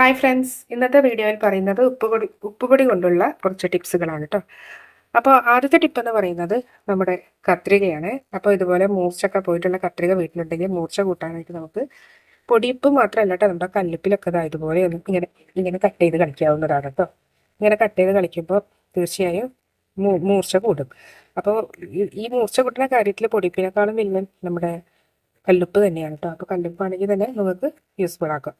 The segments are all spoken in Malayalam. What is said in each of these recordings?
ഹായ് ഫ്രണ്ട്സ് ഇന്നത്തെ വീഡിയോയിൽ പറയുന്നത് ഉപ്പുപൊടി ഉപ്പുപൊടി കൊണ്ടുള്ള കുറച്ച് ടിപ്സുകളാണ് കേട്ടോ അപ്പോൾ ആദ്യത്തെ ടിപ്പ് എന്ന് പറയുന്നത് നമ്മുടെ കത്രികയാണ്. അപ്പോൾ ഇതുപോലെ മൂർച്ചൊക്കെ പോയിട്ടുള്ള കത്രിക വീട്ടിലുണ്ടെങ്കിൽ മൂർച്ച കൂട്ടാനായിട്ട് നമുക്ക് പൊടിയിപ്പ് മാത്രമല്ല കേട്ടോ നമ്മുടെ കല്ലുപ്പിലൊക്കെ ഇതാ ഇതുപോലെ ഒന്ന് ഇങ്ങനെ ഇങ്ങനെ കട്ട് ചെയ്ത് കളിക്കാവുന്നതാണ് കേട്ടോ ഇങ്ങനെ കട്ട് ചെയ്ത് കളിക്കുമ്പോൾ തീർച്ചയായും മൂർച്ച കൂടും. അപ്പോൾ ഈ മൂർച്ച കൂട്ടുന്ന കാര്യത്തിൽ പൊടിപ്പിനേക്കാളും വലിയ നമ്മുടെ കല്ലുപ്പ് തന്നെയാണ് കേട്ടോ അപ്പോൾ കല്ലുപ്പാണെങ്കിൽ തന്നെ നമുക്ക് യൂസ്ഫുൾ ആക്കാം.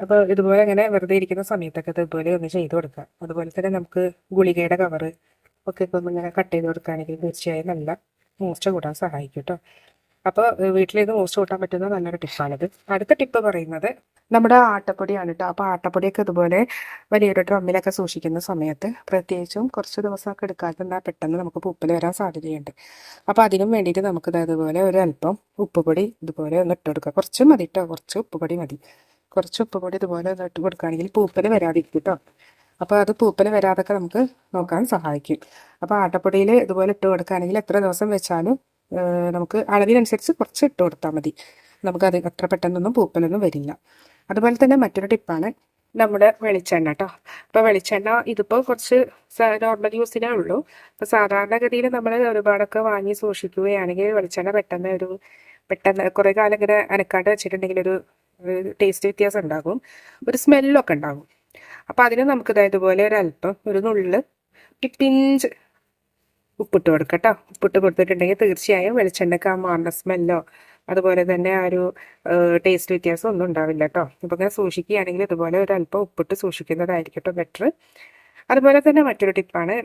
അപ്പോൾ ഇതുപോലെ ഇങ്ങനെ വെറുതെ ഇരിക്കുന്ന സമയത്തൊക്കെ ഇതുപോലെ ഒന്ന് ചെയ്ത് കൊടുക്കുക. അതുപോലെ തന്നെ നമുക്ക് ഗുളികയുടെ കവറ് ഒക്കെ ഒന്ന് ഇങ്ങനെ കട്ട് ചെയ്ത് കൊടുക്കുകയാണെങ്കിൽ തീർച്ചയായും നല്ല മൂർച്ച കൂടാൻ സഹായിക്കും കേട്ടോ അപ്പോൾ വീട്ടിൽ ഇത് മൂർച്ച കൂട്ടാൻ പറ്റുന്ന നല്ലൊരു ടിപ്പാണിത് അടുത്ത ടിപ്പ് പറയുന്നത് നമ്മുടെ ആട്ടപ്പൊടിയാണ് കേട്ടോ അപ്പോൾ ആട്ടപ്പൊടിയൊക്കെ ഇതുപോലെ വലിയൊരു ഡ്രമ്മിലൊക്കെ സൂക്ഷിക്കുന്ന സമയത്ത് പ്രത്യേകിച്ചും കുറച്ച് ദിവസമൊക്കെ എടുക്കാതെ എന്നാൽ പെട്ടെന്ന് നമുക്ക് പൂപ്പൽ വരാൻ സാധ്യതയുണ്ട്. അപ്പോൾ അതിനും വേണ്ടിയിട്ട് നമുക്കിത് അതുപോലെ ഒരു അല്പം ഉപ്പുപൊടി ഇതുപോലെ ഒന്ന് ഇട്ട് കൊടുക്കുക. കുറച്ച് മതി കേട്ടോ കുറച്ച് ഉപ്പുപൊടി മതി. കുറച്ച് ഉപ്പ് പൊടി ഇതുപോലെ ഇട്ട് കൊടുക്കുകയാണെങ്കിൽ പൂപ്പൽ വരാതിരിക്കും കേട്ടോ അപ്പോൾ അത് പൂപ്പൽ വരാതൊക്കെ നമുക്ക് നോക്കാൻ സഹായിക്കും. അപ്പോൾ ആട്ടപ്പൊടിയിൽ ഇതുപോലെ ഇട്ട് കൊടുക്കുകയാണെങ്കിൽ എത്ര ദിവസം വെച്ചാലും നമുക്ക് അളവിനനുസരിച്ച് കുറച്ച് ഇട്ട് കൊടുത്താൽ മതി. നമുക്കത് അത്ര പെട്ടെന്നൊന്നും പൂപ്പലൊന്നും വരില്ല. അതുപോലെ തന്നെ മറ്റൊരു ടിപ്പാണ് നമ്മുടെ വെളിച്ചെണ്ണ കേട്ടോ അപ്പോൾ വെളിച്ചെണ്ണ ഇതിപ്പോൾ കുറച്ച് നോർമൽ യൂസിനേ ഉള്ളൂ. അപ്പോൾ സാധാരണഗതിയിൽ നമ്മൾ ഒരുപാടൊക്കെ വാങ്ങി സൂക്ഷിക്കുകയാണെങ്കിൽ വെളിച്ചെണ്ണ പെട്ടെന്ന് ഒരു പെട്ടെന്ന് കുറേ കാലം ഇങ്ങനെ അനക്കാണ്ട് വെച്ചിട്ടുണ്ടെങ്കിൽ ഒരു ടേസ്റ്റ് വ്യത്യാസം ഉണ്ടാകും. ഒരു സ്മെല്ലൊക്കെ ഉണ്ടാകും. അപ്പം അതിന് നമുക്ക് ഇതായതുപോലെ ഒരല്പം ഒരു നുള്ള് പിഞ്ച് ഉപ്പിട്ട് കൊടുക്കട്ടോ ഉപ്പിട്ട് കൊടുത്തിട്ടുണ്ടെങ്കിൽ തീർച്ചയായും വെളിച്ചെണ്ണയ്ക്ക് ആ മാറുന്ന സ്മെല്ലോ അതുപോലെ തന്നെ ആ ഒരു ടേസ്റ്റ് വ്യത്യാസം ഒന്നും ഉണ്ടാവില്ല കേട്ടോ ഇപ്പം ഇങ്ങനെ സൂക്ഷിക്കുകയാണെങ്കിൽ ഇതുപോലെ ഒരു അല്പം ഉപ്പിട്ട് സൂക്ഷിക്കുന്നതായിരിക്കും കേട്ടോ ബെറ്റർ അതുപോലെ തന്നെ മറ്റൊരു ടിപ്പാണ്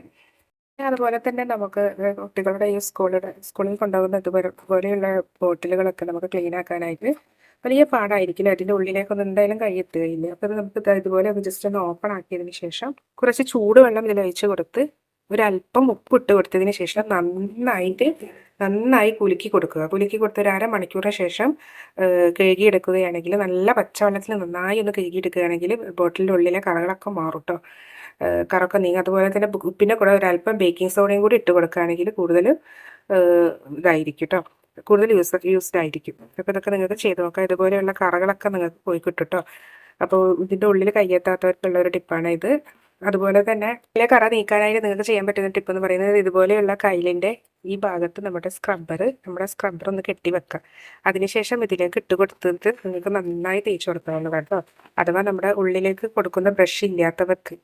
അതുപോലെ തന്നെ നമുക്ക് കുട്ടികളുടെ ഈ സ്കൂളിൽ സ്കൂളിൽ കൊണ്ടുപോകുന്ന ഇതുപോലെ ഇതുപോലെയുള്ള ബോട്ടിലുകളൊക്കെ നമുക്ക് ക്ലീൻ ആക്കാനായിട്ട് വലിയ പാടായിരിക്കില്ല. അതിന്റെ ഉള്ളിലേക്കൊന്നും എന്തായാലും കഴിയെത്തുകയില്ല അപ്പോൾ നമുക്ക് ഇതുപോലെ ഒന്ന് ജസ്റ്റ് ഒന്ന് ഓപ്പൺ ആക്കിയതിന് ശേഷം കുറച്ച് ചൂടുവെള്ളം ഇതിൽ ഒഴിച്ച് കൊടുത്ത് ഒരല്പം ഉപ്പ് ഇട്ട് കൊടുത്തതിന് ശേഷം നന്നായിട്ട് നന്നായി കുലുക്കി കൊടുക്കുക. കുലുക്കി കൊടുത്ത ഒരു അരമണിക്കൂറിന് ശേഷം കഴുകിയെടുക്കുകയാണെങ്കിൽ നല്ല പച്ചവെള്ളത്തിൽ നന്നായി ഒന്ന് കഴുകിയെടുക്കുകയാണെങ്കിൽ ബോട്ടിലിന്റെ ഉള്ളിലെ കറകളൊക്കെ മാറും കേട്ടോ കറൊക്കെ നീങ്ങും. അതുപോലെ തന്നെ ഉപ്പിന്റെ കൂടെ ഒരല്പം ബേക്കിംഗ് സോഡയും കൂടി ഇട്ട് കൊടുക്കുകയാണെങ്കിൽ കൂടുതൽ ഇതായിരിക്കും കേട്ടോ കൂടുതൽ യൂസ് യൂസ്ഡ് ആയിരിക്കും അപ്പോൾ ഇതൊക്കെ നിങ്ങൾക്ക് ചെയ്ത് നോക്കാം. ഇതുപോലെയുള്ള കറകളൊക്കെ നിങ്ങൾക്ക് പോയി കിട്ടും കേട്ടോ അപ്പോൾ ഇതിന്റെ ഉള്ളിൽ കയ്യെത്താത്തവർക്കുള്ള ഒരു ടിപ്പാണ് ഇത്. അതുപോലെ തന്നെ ഇതിലെ കറ നീക്കാനായിട്ട് നിങ്ങൾക്ക് ചെയ്യാൻ പറ്റുന്ന ടിപ്പ് എന്ന് പറയുന്നത് ഇതുപോലെയുള്ള കയ്യിലിന്റെ ഈ ഭാഗത്ത് നമ്മുടെ സ്ക്രബ്ബർ നമ്മുടെ സ്ക്രബ്ബർ ഒന്ന് കെട്ടി വെക്കുക അതിനുശേഷം ഇതിലേക്ക് ഇട്ട് കൊടുത്തിട്ട് നിങ്ങൾക്ക് നന്നായി തേച്ച് കൊടുക്കാവുന്നതാണ് കേട്ടോ അഥവാ നമ്മുടെ ഉള്ളിലേക്ക് കൊടുക്കുന്ന ബ്രഷ് ഇല്ലാത്തവർക്ക്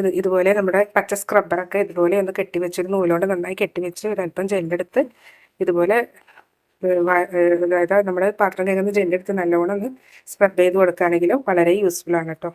ഇത് ഇതുപോലെ നമ്മുടെ പച്ച സ്ക്രബ്ബറൊക്കെ ഇതുപോലെ ഒന്ന് കെട്ടി വെച്ചൊരു നൂലോണ്ട് നന്നായി കെട്ടി വെച്ച് ഒരല്പം ജെല്ലെടുത്ത് ഇതുപോലെ അതായത് നമ്മുടെ പാത്രം കഴുകുന്ന ജെല്ലെടുത്ത് നല്ലോണം ഒന്ന് സ്ക്രബ് ചെയ്ത് കൊടുക്കുകയാണെങ്കിലും വളരെ യൂസ്ഫുൾ ആണ് കേട്ടോ.